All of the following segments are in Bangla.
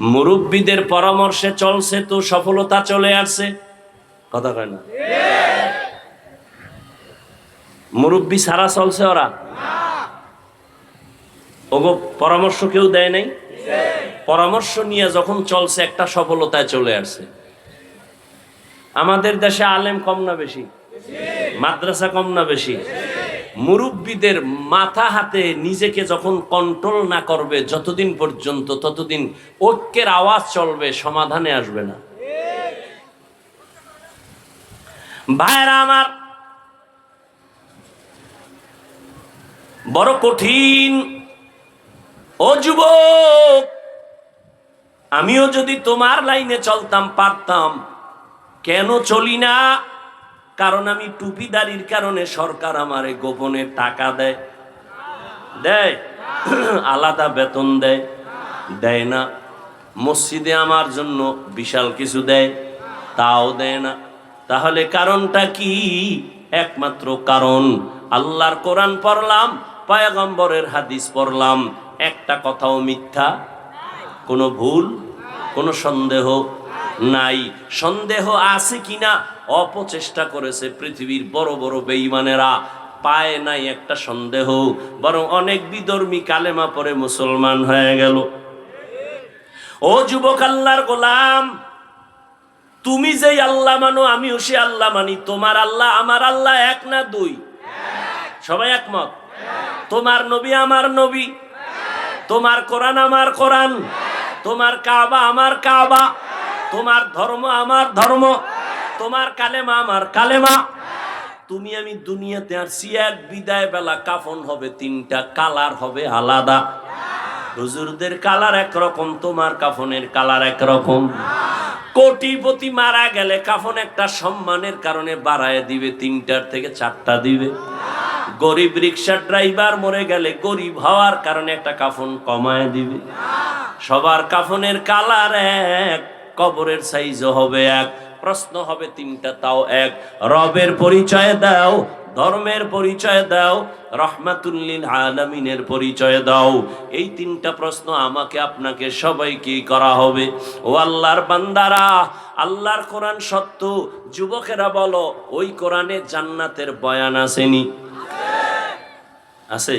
মুরব্বীদের পরামর্শে চলছে তো সফলতা চলে আসছে। কথা কয় না? মুরব্বী সারা চলছে ওরা? ওগো, পরামর্শ কেউ দেয় নাই? পরামর্শ নিয়ে যখন চলছে, একটা সফলতায় চলে আসছে। আমাদের দেশে আলেম কম না বেশি? মাদ্রাসা কম না বেশি? মুরব্বীদের মাথা হাতে নিজেকে যখন কন্ট্রোল না করবে, যতদিন পর্যন্ত ততদিন ঐক্যের আওয়াজ চলবে, সমাধানে আসবে না। ভাইরা আমার, বড় কঠিন ও যুবক, আমিও যদি তোমার লাইনে চলতাম, পারতাম, কেন চলি না? কারণ আমি টুপিদারির কারণে সরকার আমারে গোপনে টাকা দেয়। দেয়। আলাদা বেতন দেয়। দেয় না। মসজিদে আমার জন্য বিশাল কিছু দেয়, তাও দেয় না। তাহলে কারণটা কি? একমাত্র কারণ আল্লাহর কোরআন পড়লাম, পয়গম্বরের হাদিস পড়লাম। একটা কথাও মিথ্যা? কোনো ভুল? কোনো সন্দেহ? নাই। সন্দেহ আছে কিনা? অপচেষ্টা করেছে পৃথিবীর বড় বড় বেঈমানেরা। পায় নাই একটা সন্দেহ, বরং অনেক বিধর্মী কালেমা পরে মুসলমান হয়ে গেল। ও যুবক আল্লাহর গোলাম, তুমি যেই আল্লাহ মানো, আমিও সে আল্লাহ মানি। তোমার আল্লাহ আমার আল্লাহ এক না দুই? সবাই একমত? তোমার নবী আমার নবী। তোমার কোরআন আমার কোরআন। তোমার কাবা আমার কাবা। তোমার ধর্ম আমার ধর্ম। তোমার কালেমা আমার কালেমা। তুমি আমি দুনিয়াতে আসছি, এক বিদায় বেলা কাফন হবে তিনটা, কালার হবে আলাদা। হুজুরদের কালার একরকম, তোমার কাফনের কালার একরকম। কোটিপতি মারা গেলে কাফন একটা সম্মানের কারণে বাড়ায় দিবে, তিনটার থেকে চারটা দিবে। গরিব রিক্সা ড্রাইভার মরে গেলে গরিব হওয়ার কারণে একটা কাফন কমায় দিবে। সবার কাফনের কালার এক, কবরের সাইজও হবে এক। প্রশ্ন হবে তিনটা তাও এক। রবের পরিচয় দাও ধর্মের পরিচয় দাও রহমাতুল্লিল আলামিনের পরিচয় দাও। এই তিনটা প্রশ্ন আমাকে আপনাকে সবাইকে করা হবে। ও আল্লাহর বান্দারা আল্লাহর কোরআন সত্য যুবকেরা বলো ওই কোরআনে জান্নাতের বয়ান আসেনি? আছে?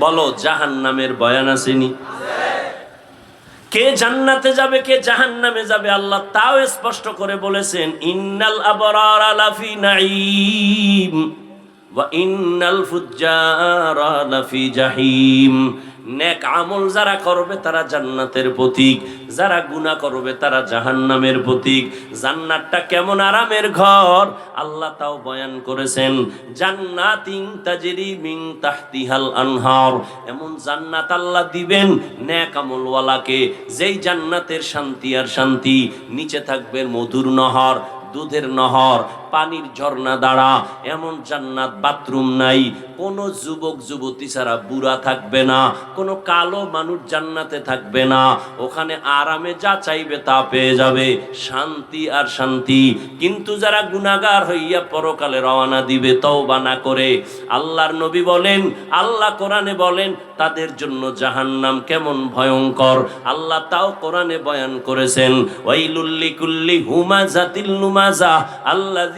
বলো জাহান্নামের বয়ান আসেনি? কে জান্নাতে যাবে, কে জাহান নামে যাবে, আল্লাহ তাও স্পষ্ট করে বলেছেন, ইন্নাল আবরার আলাফি নাইম ওয়া ইন্নাল ফুজ্জারা লাফি জাহিম। নেক আমল যারা করবে তারা জান্নাতের প্রতীক। যারা গুনাহ করবে তারা জাহান্নামের প্রতীক। জান্নাতটা কেমন আরামের ঘর? আল্লাহ তাও বয়ান করেছেন, জান্নাতিন তাজরি মিন তাহতিহাল আনহার। এমন জান্নাত আল্লাহ দিবেন নেক আমলওয়ালাকে। যেই জান্নাতের শান্তি আর শান্তি, নিচে থাকবে মধুর নহর, দুধের নহর। পানির ঝর্ণা দ্বারা, এমন জান্নাত বাথরুম নাই। কোনো যুবক, যুবতী ছাড়া বুড়া থাকবে না, কোনো কালো মানুষ জান্নাতে থাকবে না। ওখানে আরামে যা চাইবে তা পেয়ে যাবে, শান্তি আর শান্তি। কিন্তু যারা গুণাগার হইয়া পরকালে রওনা দিবে, তওবা না করে, আল্লাহর নবী বলেন, আল্লাহ কোরআনে বলেন, তাদের জন্য জাহান্নাম কেমন ভয়ঙ্কর। আল্লাহ তাও কোরআনে বয়ান করেছেন ওয়াইলুল্লি কুল্লি হুমাজাতিল নুমাজা, আল্লাযী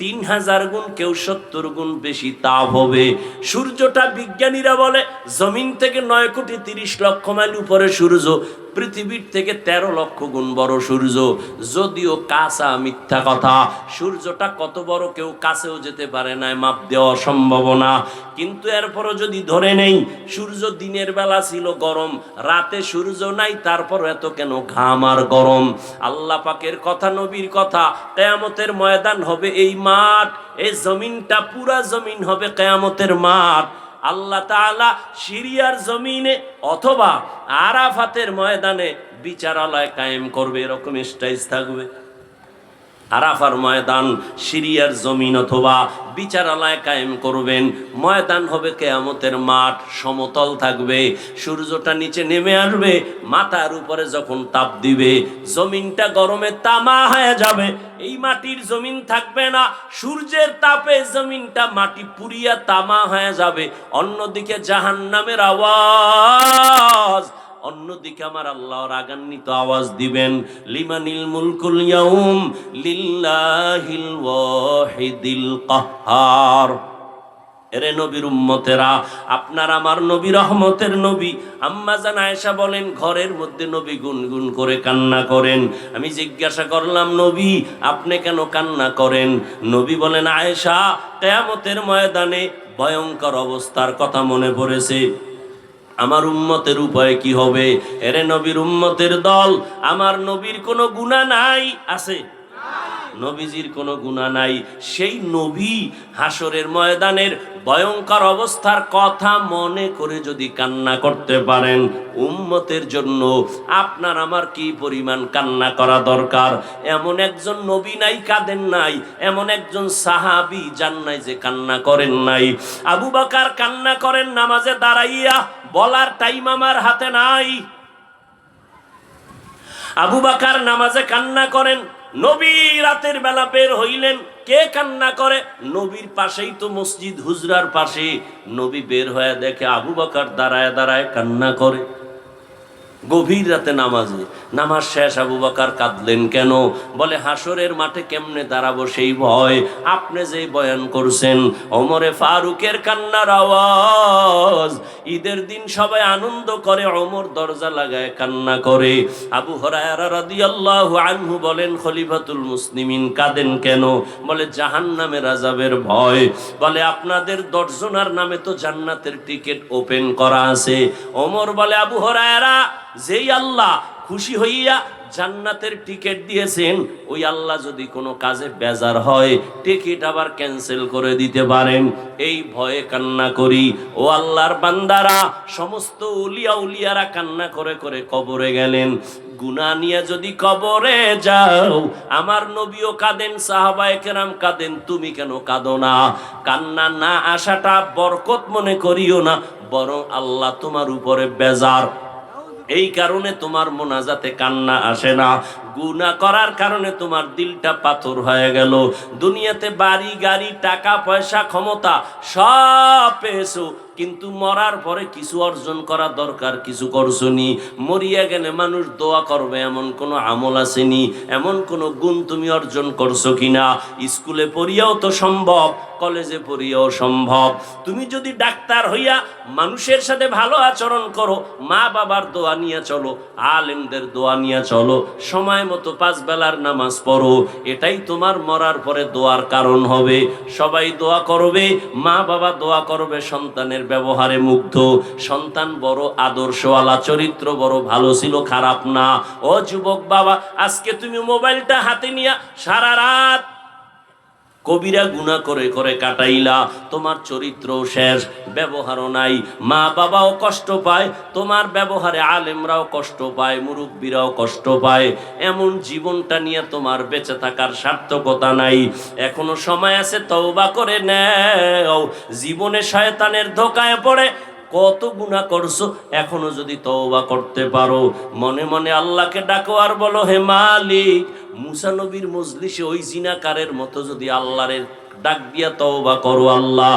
তিন হাজার গুণ, কেউ সত্তর গুণ বেশি তাপ হবে। সূর্যটা বিজ্ঞানীরা বলে, জমিন থেকে নয় কোটি তিরিশ লক্ষ মাইল উপরে সূর্য, পৃথিবীর থেকে তেরো লক্ষ গুণ বড় সূর্য। যদিও কাঁচা মিথ্যা কথা, সূর্যটা কত বড় কেউ কাছেও যেতে পারে না মাপ দেওয়া সম্ভব না। কিন্তু এরপরও যদি ধরে নেই, সূর্য দিনের বেলা ছিল গরম, রাতে সূর্য নাই তারপর এত কেন ঘাম আর গরম? আল্লাহ পাকের কথা, নবীর কথা, কেয়ামতের ময়দান হবে এই মাঠ, এই জমিনটা পুরা জমিন হবে কেয়ামতের মাঠ। আল্লাহ তাআলা সিরিয়ার জমিনে অথবা আরাফাতের ময়দানে বিচারালয় কায়েম করবে, এরকম স্টাইজ থাকবে। আরাফার ময়দান, সিরিয়ার জমিন অথবা বিচারালয় কায়েম করবেন। ময়দান হবে কেয়ামতের মাঠ, সমতল থাকবে, সূর্যটা নিচে নেমে আসবে, মাথার উপরে যখন তাপ দিবে, জমিনটা গরমে তামা হয়ে যাবে। এই মাটির জমিন থাকবে না, সূর্যের তাপে জমিনটা মাটি পুড়িয়া তামা হয়ে যাবে। অন্যদিকে জাহান্নামের আওয়াজ অন্যদিকে আমার আল্লাহ রাগান্বিত আওয়াজ দিবেন, লিমানিল মুলকুল ইয়াউম লিল্লাহিল ওয়াহিদিল কাহ্হার এরে নবীর উম্মতেরা, আপনার আমার নবী রহমতের নবী। আম্মা জান আয়েশা বলেন, ঘরের মধ্যে নবী গুনগুন করে কান্না করেন। আমি জিজ্ঞাসা করলাম, নবী, আপনি কেন কান্না করেন? নবী বলেন, আয়েশা, কেয়ামতের ময়দানে ভয়ঙ্কর অবস্থার কথা মনে পড়েছে। আমার উম্মতের উপায় কি হবে? এরে নবীর উম্মতের দল, আমার নবীর কোনো গুণা নাই, আছে? নবীজির কোনো গুণা নাই। সেই নবী হাসরের ময়দানের ভয়ঙ্কর অবস্থার কথা মনে করে যদি কান্না করতে পারেন, উম্মতের জন্য আপনার আমার কি পরিমাণ কান্না করা দরকার? এমন একজন নবী নাই, কাঁদেন নাই। এমন একজন সাহাবি যান নাই যে কান্না করেন নাই। আবু বাকার কান্না করেন, নামাজে দাঁড়াইয়া বলার টাইম আমার হাতে নাই। আবু বাকার নামাজে কান্না করেন, নবী রাতের বেলা বের হইলেন, কে কান্না করে? নবীর পাশেই তো মসজিদ, হুজরার পাশে। নবী বের হয়ে দেখে আবু বাকার দাঁড়ায় দাঁড়ায় কান্না করে। গভীর রাতে নামাজে। নামাজ শেষ, আবু বাকার কাঁদলেন কেন? বলে হাসরের মাঠে কেমনে দাঁড়াবো সেই ভয়? আপনি যে বয়ান করছেন, ওমরে ফারুকের কান্নার আওয়াজ। ঈদের দিন সবাই আনন্দ করে অমর দরজা লাগায় কান্না করে। আবু হরায়রা রাদিয়াল্লাহু আনহু বলেন, খলিফাতুল মুসলিমিন কাঁদেন কেন? বলে, জাহান্নামের রাজাবের ভয়। বলে, আপনাদের দর্জনার নামে তো জান্নাতের টিকিট ওপেন করা আছে। ওমর বলে, আবু হরায়রা যেই আল্লাহ খুশি হইয়া জান্নাতের টিকিট দিয়েছেন, ওই আল্লাহ যদি কোনো কাজে বেজার হয়, টিকিট আবার ক্যান্সেল করে দিতে পারেন। এই ভয়ে কান্না করি। ও আল্লাহর বান্দারা, সমস্ত উলিয়া উলিয়ারা কান্না করে করে কবরে গেলেন। গুনা নিয়ে যদি কবরে যাও, আমার নবীও কাঁদেন, সাহাবায়ে কেরাম কাঁদেন, তুমি কেন কাঁদো না? কান্না না আসাটা বরকত মনে করিও না, বরং আল্লাহ তোমার উপরে বেজার। এই কারণে তোমার মোনাজাতে কান্না আসে না। গুনাহ করার কারণে তোমার দিলটা পাথর হয়ে গেল। দুনিয়াতে বাড়ি, গাড়ি, টাকা, পয়সা, ক্ষমতা সব পেয়েছ। কিন্তু মরার পরে কিছু অর্জন করা দরকার, কিছু করছনি মরিয়া গেলে মানুষ দোয়া করবে, এমন কোনো আমল আসেনি এমন কোনো গুণ তুমি অর্জন করছ কিনা? স্কুলে পড়িয়াও তো সম্ভব, কলেজে পড়িয়াও সম্ভব। তুমি যদি ডাক্তার হইয়া মানুষের সাথে ভালো আচরণ করো, মা বাবার দোয়া নিয়ে চলো, আলেমদের দোয়া নিয়ে চলো, সময় মতো পাঁচ বেলার নামাজ পড়ো, এটাই তোমার মরার পরে দোয়ার কারণ হবে। সবাই দোয়া করবে, মা বাবা দোয়া করবে, সন্তানের ব্যবহারে মুগ্ধ। সন্তান বড় আদর্শওয়ালা, চরিত্র বড় ভালো ছিল, খারাপ না। ও যুবক বাবা, আজকে তুমি মোবাইলটা হাতে নিয়ে সারা রাত কবিরা গুণা করে করে কাটাইলা, তোমার চরিত্র শেষ, ব্যবহারও নাই। মা বাবাও কষ্ট পায়, তোমার ব্যবহারে আলেমরাও কষ্ট পায়, মুরব্বীরাও কষ্ট পায়। এমন জীবনটা নিয়ে তোমার বেঁচে থাকার সার্থকতা নাই। এখনও সময় আছে, তওবা করে নেও। জীবনে শয়তানের ধোকায় পড়ে কত গুণা করছ, এখনও যদি তওবা করতে পারো। মনে মনে আল্লাহকে ডাকো আর বলো, হে মালিক মুসা নবীর মজলিসে ওই জিনাকারের মতো যদি আল্লাহরের ডাক দিয়া তওবা করো আল্লাহ।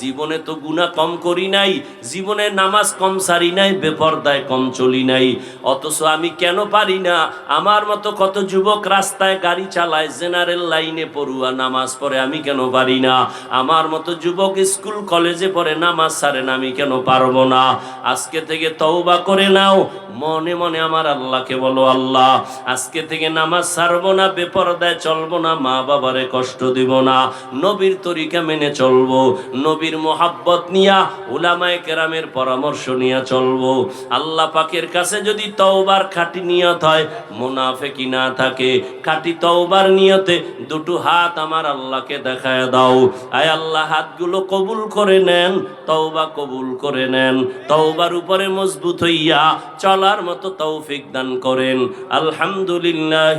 জীবনে তো গুনাহ কম করি নাই, জীবনে নামাজ কম সারি নাই, বেপরদায় কম চলি নাই। অথচ আমি কেন পারি না? আমার মতো কত যুবক রাস্তায় গাড়ি চালায়, জেনারেল লাইনে পড়ুয়া, নামাজ পড়ে, আমি কেন পারি না? আমার মতো যুবক স্কুল, কলেজে পড়ে, নামাজ সারে না, আমি কেন পারব না? আজকে থেকে তওবা করে নাও, মনে মনে আমার আল্লাহকে বলো আল্লাহ। আজকে থেকে নামাজ ছাড়বো না, বেপরদায় চলবো না, মা বাবারে কষ্ট দিব না। নবীর তরিকা মেনে চলবো, নবীর মোহাব্বত নিয়া উলামায়ে কেরামের পরামর্শ নিয়ে চলবো। আল্লাহ পাকের কাছে যদি তওবার খাঁটি নিয়ত হয়, মুনাফেকি না থাকে, খাঁটি তওবার নিয়তে দুটো হাত আমার আল্লাহকে দেখায় দাও। আয় আল্লাহ, হাতগুলো কবুল করে নেন, তওবা কবুল করে নেন, তওবার উপরে মজবুত হইয়া চলার মতো তৌফিক দান করেন। আলহামদুলিল্লাহ